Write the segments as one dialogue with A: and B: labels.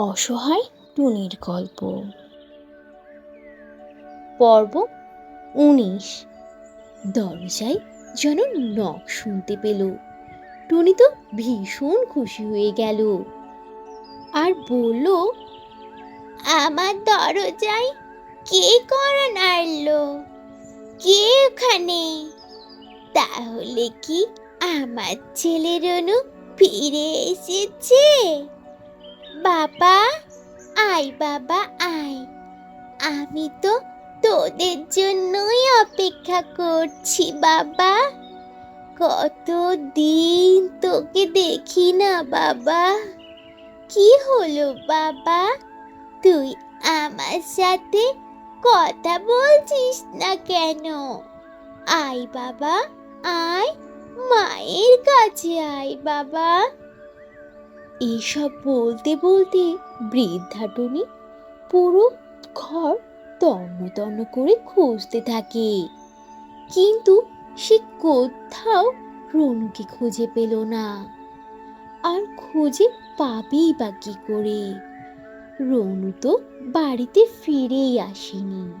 A: অসহায় টুনির গল্প। পর্ব উনিশ। দরজায় যেন নখ শুনতে পেল। টুনি তো ভীষণ খুশি হয়ে গেল। আর বলল,
B: আমার দরজায় কে করা নাড়লো? কে ওখানে? তাহলে কি আমার ছেলে রনু ফিরে এসেছে? বাবা, আয় বাবা, আয়। আমি তো তোদের জন্যই অপেক্ষা করছি বাবা। কত দিন তোকে দেখি না বাবা। কি হলো বাবা? তুই আমার সাথে কথা বলছিস না কেন? আয় বাবা, আয়। মায়ের কাছে আয় বাবা।
A: এসব বলতে বলতে বৃদ্ধা টুনি পুরো ঘর তন্ন তন্ন করে খুঁজতে থাকে। কিন্তু সে কোথাও রনুকে খুঁজে পেল না। আর খুঁজে পাবেই বা কি করে? রনু তো বাড়িতে ফিরেই আসেনি।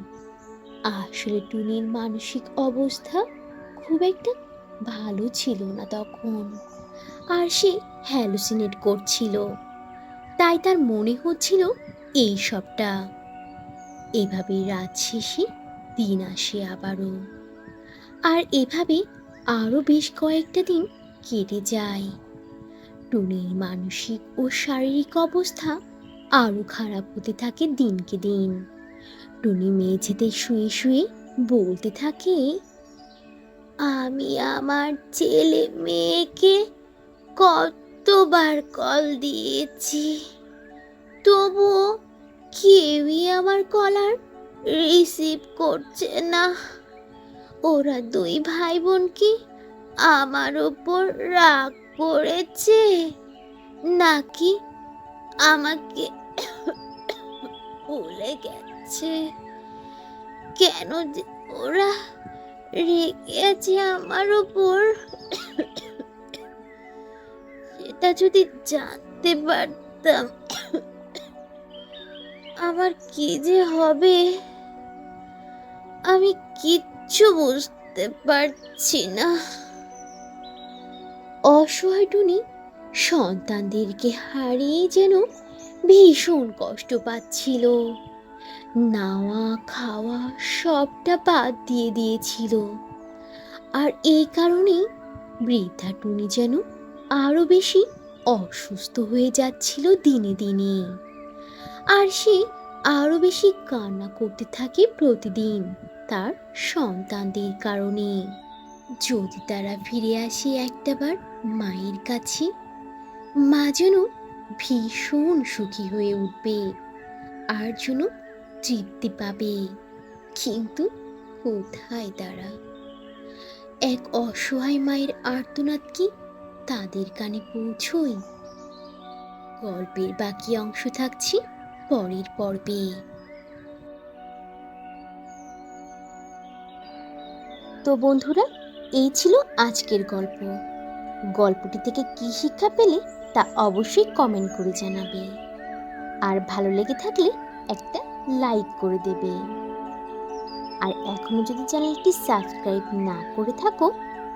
A: আসলে টুনির মানসিক অবস্থা খুব একটা ভালো ছিল না তখন। আর সে হ্যালুসিনেট করছিল। তাই তার মনে হচ্ছিল এই সবটা। এভাবে রাত শেষে দিন আসে আবারও। আর এভাবে আরও বেশ কয়েকটা দিন কেটে যায়। টুনির মানসিক ও শারীরিক অবস্থা আরও খারাপ হতে থাকে দিনকে দিন। টুনি মেঝেতে শুয়ে শুয়ে বলতে থাকে,
B: আমি আমার ছেলে মেয়েকে কতবার কল দিয়েছি। তবুও কেউই আমার কলার রিসিভ করছে না। ওরা দুই ভাই বোন কি আমার ওপর রাগ করেছে? নাকি আমাকে ভুলে গেছে? কেন ওরা রেগে আছে আমার ওপর সেটা যদি জানতে পারতাম, আমার কি যে হবে? আমি কিচ্ছু বুঝতে পারছি না।
A: অসহায় টুনি সন্তানদেরকে হারিয়ে যেন ভীষণ কষ্ট পাচ্ছিল। নাওয়া, খাওয়া সবটা বাদ দিয়ে দিয়েছিল। আর এই কারণেই বৃদ্ধা টুনি যেন আরও বেশি অসুস্থ হয়ে যাচ্ছিল দিনে দিনে। আর সে আরও বেশি কান্না করতে থাকে প্রতিদিন তার সন্তানদের কারণে। যদি তারা ফিরে আসে একটাবার মায়ের কাছে, মা যেন ভীষণ সুখী হয়ে উঠবে আর যেন তৃপ্তি পাবে। কিন্তু কোথায় তারা? এক অসহায় মায়ের আর্তনাদ কি তাদের কানে পৌঁছই। গল্পের বাকি অংশ থাকছে পরের পর্বে। তো বন্ধুরা, এই ছিল আজকের গল্প। গল্পটি থেকে কি শিক্ষা পেলে তা অবশ্যই কমেন্ট করে জানাবে। আর ভালো লেগে থাকলে একটা লাইক করে দেবে। আর এখনও যদি চ্যানেলটি সাবস্ক্রাইব না করে থাকো